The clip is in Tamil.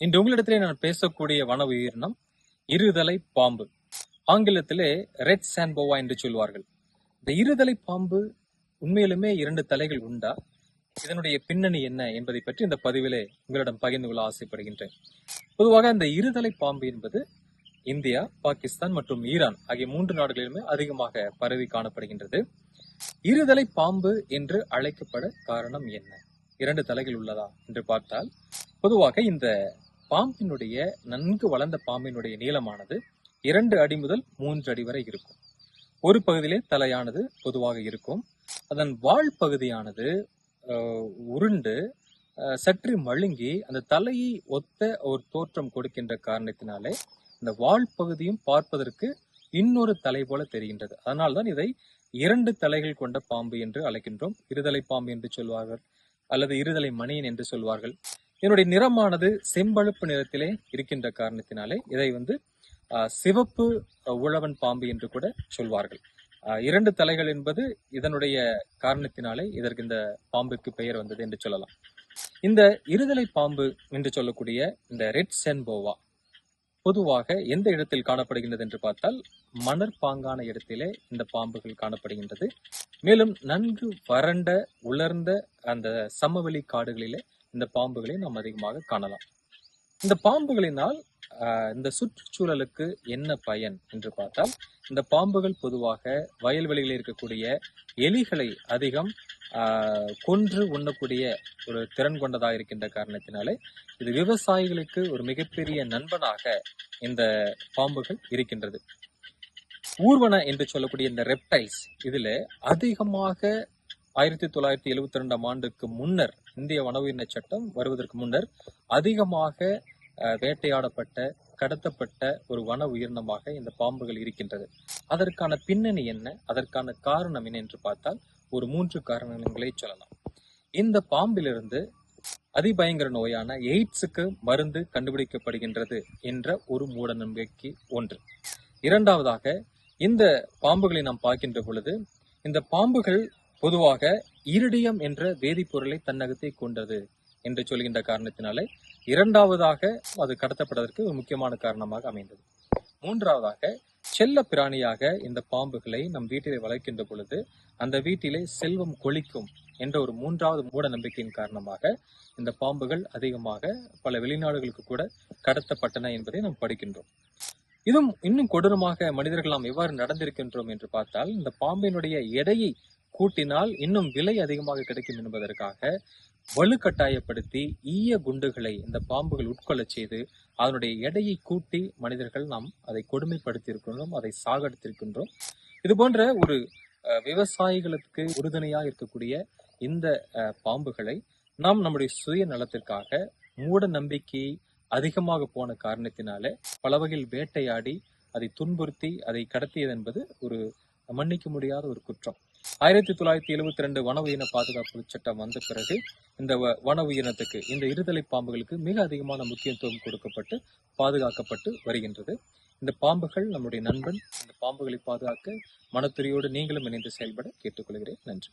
இன்று உங்களிடத்திலே நான் பேசக்கூடிய வன உயிரினம் இருதலை பாம்பு. ஆங்கிலத்திலே ரெட் சான்போவா என்று சொல்வார்கள். இந்த இருதலை பாம்பு உண்மையிலுமே இரண்டு தலைகள் உண்டா? இதனுடைய பின்னணி என்ன என்பதை பற்றி இந்த பதிவிலே உங்களிடம் பகிர்ந்து கொள்ள ஆசைப்படுகின்றேன். பொதுவாக இந்த இருதலை பாம்பு என்பது இந்தியா பாகிஸ்தான் மற்றும் ஈரான் ஆகிய மூன்று நாடுகளிலுமே அதிகமாக பரவி காணப்படுகின்றது. இருதலை பாம்பு என்று அழைக்கப்பட காரணம் என்ன? இரண்டு தலைகள் உள்ளதா? என்று பார்த்தால் பொதுவாக இந்த பாம்பினுடைய நன்கு வளர்ந்த பாம்பினுடைய நீளமானது இரண்டு அடி முதல் மூன்று அடி வரை இருக்கும். ஒரு பகுதியிலே தலையானது பொதுவாக இருக்கும். அதன் வால் பகுதியானது உருண்டு சற்று மழுங்கி அந்த தலையை ஒத்த ஒரு தோற்றம் கொடுக்கின்ற காரணத்தினாலே இந்த வால் பகுதியும் பார்ப்பதற்கு இன்னொரு தலை போல தெரிகின்றது. அதனால்தான் இதை இரண்டு தலைகள் கொண்ட பாம்பு என்று அழைக்கின்றோம். இருதலை பாம்பு என்று சொல்வார்கள் அல்லது இருதலை மணியன் என்று சொல்வார்கள். இதனுடைய நிறமானது செம்பழுப்பு நிறத்திலே இருக்கின்ற காரணத்தினாலே இதை வந்து சிவப்பு உழவன் பாம்பு என்று கூட சொல்வார்கள். இரண்டு தலைகள் என்பது இதனுடைய காரணத்தினாலே இதற்கு இந்த பாம்புக்கு பெயர் வந்தது என்று சொல்லலாம். இந்த இருதலை பாம்பு என்று சொல்லக்கூடிய இந்த ரெட் சென்போவா பொதுவாக எந்த இடத்தில் காணப்படுகின்றது என்று பார்த்தால் மணற்பாங்கான இடத்திலே இந்த பாம்புகள் காணப்படுகின்றது. மேலும் நன்கு வறண்ட உலர்ந்த அந்த சமவெளி காடுகளிலே இந்த பாம்புகளை நாம் அதிகமாக காணலாம். இந்த பாம்புகளினால் இந்த சுற்றுச்சூழலுக்கு என்ன பயன் என்று பார்த்தால் இந்த பாம்புகள் பொதுவாக வயல்வெளிகளில் இருக்கக்கூடிய எலிகளை அதிகம் கொன்று உண்ணக்கூடிய ஒரு திறன் கொண்டதாக இருக்கின்ற காரணத்தினாலே இது விவசாயிகளுக்கு ஒரு மிகப்பெரிய நண்பனாக இந்த பாம்புகள் இருக்கின்றது. ஊர்வன என்று சொல்லக்கூடிய இந்த ரெப்டைல்ஸ் இதுல அதிகமாக ஆயிரத்தி தொள்ளாயிரத்தி எழுபத்தி ரெண்டாம் ஆண்டுக்கு முன்னர் இந்திய வன உயிரின சட்டம் வருவதற்கு முன்னர் அதிகமாக அஹ், வேட்டையாடப்பட்ட கடத்தப்பட்ட ஒரு வன உயிரினமாக இந்த பாம்புகள் இருக்கின்றது. அதற்கான பின்னணி என்ன? அதற்கான காரணம் என்ன என்று பார்த்தால் ஒரு மூன்று காரணங்களை சொல்லலாம். இந்த பாம்பிலிருந்து அதிபயங்கர நோயான எய்ட்ஸுக்கு மருந்து கண்டுபிடிக்கப்படுகின்றது என்ற ஒரு மூட நம்பிக்கை ஒன்று. இரண்டாவதாக இந்த பாம்புகளை நாம் பார்க்கின்ற பொழுது இந்த பாம்புகள் பொதுவாக இருடியம் என்ற வேதிப்பொருளை தன்னகத்தை கொண்டது என்று சொல்கின்ற காரணத்தினாலே இரண்டாவதாக அது கடத்தப்படுவதற்கு ஒரு முக்கியமான காரணமாக அமைந்தது. மூன்றாவதாக செல்ல பிராணியாக இந்த பாம்புகளை நம் வீட்டிலே வளர்க்கின்ற பொழுது அந்த வீட்டிலே செல்வம் கொளிக்கும் என்ற ஒரு மூன்றாவது மூட நம்பிக்கையின் காரணமாக இந்த பாம்புகள் அதிகமாக பல வெளிநாடுகளுக்கு கூட கடத்தப்பட்டன என்பதை நாம் படிக்கின்றோம். இதுவும் இன்னும் கொடூரமாக மனிதர்கள் நாம் எவ்வாறு நடந்திருக்கின்றோம் என்று பார்த்தால் இந்த பாம்பினுடைய எடையை கூட்டினால் இன்னும் விலை அதிகமாக கிடைக்கும் என்பதற்காக வலுக்கட்டாயப்படுத்தி ஈய குண்டுகளை இந்த பாம்புகள் உட்கொள்ள செய்து அதனுடைய எடையை கூட்டி மனிதர்கள் நாம் அதை கொடுமைப்படுத்தியிருக்கின்றோம் அதை சாகடித்திருக்கின்றோம். இது போன்ற ஒரு விவசாயிகளுக்கு உறுதுணையாக இருக்கக்கூடிய இந்த பாம்புகளை நாம் நம்முடைய சுய நலத்திற்காக மூட நம்பிக்கை அதிகமாக போன காரணத்தினால பல வகையில் வேட்டையாடி அதை துன்புறுத்தி அதை கடத்தியது என்பது ஒரு மன்னிக்க முடியாத ஒரு குற்றம். ஆயிரத்தி தொள்ளாயிரத்தி எழுபத்தி ரெண்டு வன உயிரின பாதுகாப்பு சட்டம் வந்த பிறகு இந்த வ- வன உயிரினத்துக்கு இந்த இருதலை பாம்புகளுக்கு மிக அதிகமான முக்கியத்துவம் கொடுக்கப்பட்டு பாதுகாக்கப்பட்டு வருகின்றது. இந்த பாம்புகள் நம்முடைய நண்பன் இந்த பாம்புகளை பாதுகாக்க மனத்துறையோடு நீங்களும் இணைந்து செயல்பட கேட்டுக்கொள்கிறேன். நன்றி.